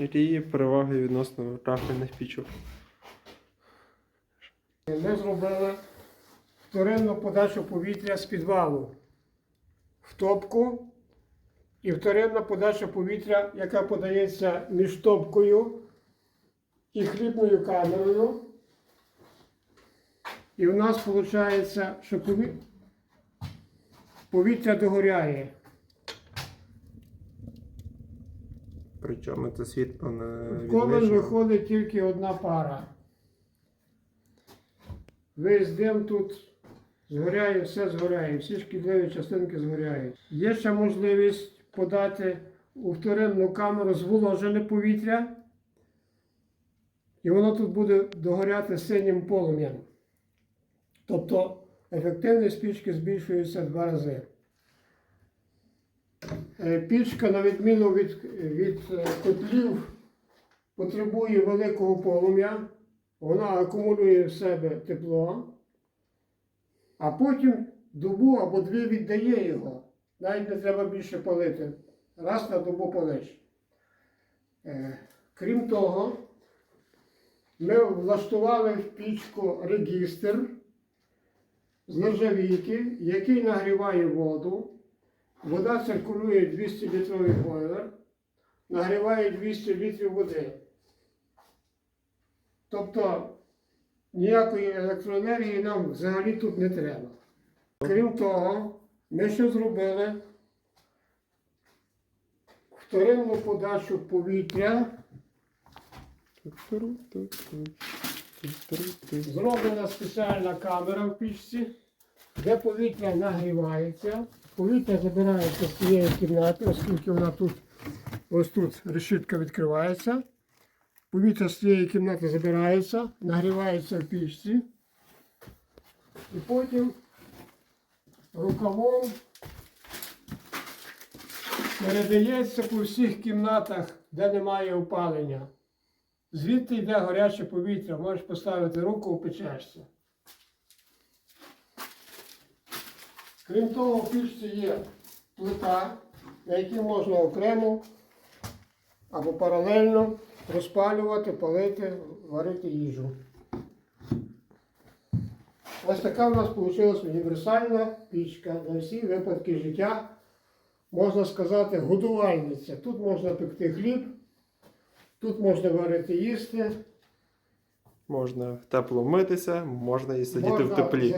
Які є переваги відносно рафельних пічок? Ми зробили вторинну подачу повітря з підвалу в топку і вторинна подача повітря, яка подається між топкою і хлібною камерою. І в нас виходить, що повітря догоряє. Причому це світло не В ковен виходить тільки одна пара. Весь дим тут згоряє, все згоряє, всі шкідливі частинки згоряють. Є ще можливість подати у вторинну камеру зволожене повітря, і воно тут буде догоряти синім полум'ям. Тобто ефективність пічки збільшується в два рази. Е, Пічка, на відміну від, від е, котлів, потребує великого полум'я, вона акумулює в себе тепло, а потім добу або дві віддає його. Навіть не треба більше палити. Раз на добу палиш. Е, Крім того, ми влаштували в пічку регістр з нержавійки, який нагріває воду. Вода циркулює 200 літровий бойлер, нагріває 200 літрів води. Тобто ніякої електроенергії нам взагалі тут не треба. Крім того, ми ще зробили вторинну подачу повітря, зроблена спеціальна камера в пічці, де повітря нагрівається. Повітря забирається з цієї кімнати, оскільки вона тут, ось тут решітка відкривається. Повітря з цієї кімнати забирається, нагрівається в пічці. І потім рукавом передається по всіх кімнатах, де немає опалення. Звідти йде гаряче повітря, можеш поставити руку, опечешся. Крім того, в пічці є плита, на якій можна окремо або паралельно розпалювати, палити, варити їжу. Ось така в нас вийшла універсальна пічка на всі випадки життя. Можна сказати, годувальниця. Тут можна пекти хліб, тут можна варити їсти, Можна тепло митися, можна і сидіти можна в теплі.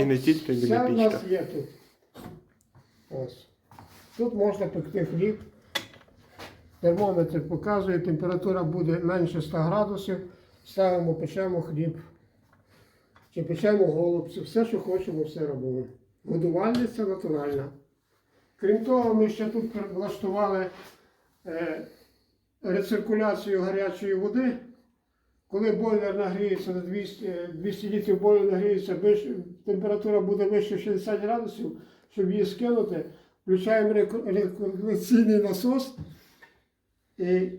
І не тільки біля нас пічка. є тут. Ось. Тут можна пекти хліб. Термометр показує, температура буде менше 100 градусів. Ставимо, печемо хліб. Чи печемо голубці, все, що хочемо, все робимо. Годувальниця натуральна. Крім того, ми ще тут влаштували е, рециркуляцію гарячої води. Коли бойлер нагріється на 200, е, 200 літрів бойлер нагріється, температура буде вище 60 градусів, щоб її скинути, включаємо реку- рекуляційний насос і,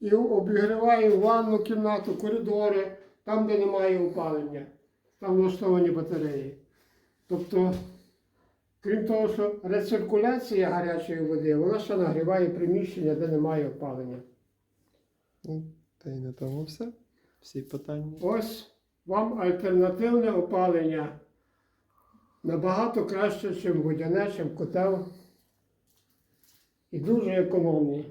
і обігріваємо ванну кімнату, коридори, там, де немає опалення. Там влаштовані батареї. Тобто, крім того, що рециркуляція гарячої води, вона ще нагріває приміщення, де немає опалення. Ну, Та й на тому все. Всі питання. Ось вам альтернативне опалення. Набагато краще, ніж водяне, ніж котел. І дуже економні.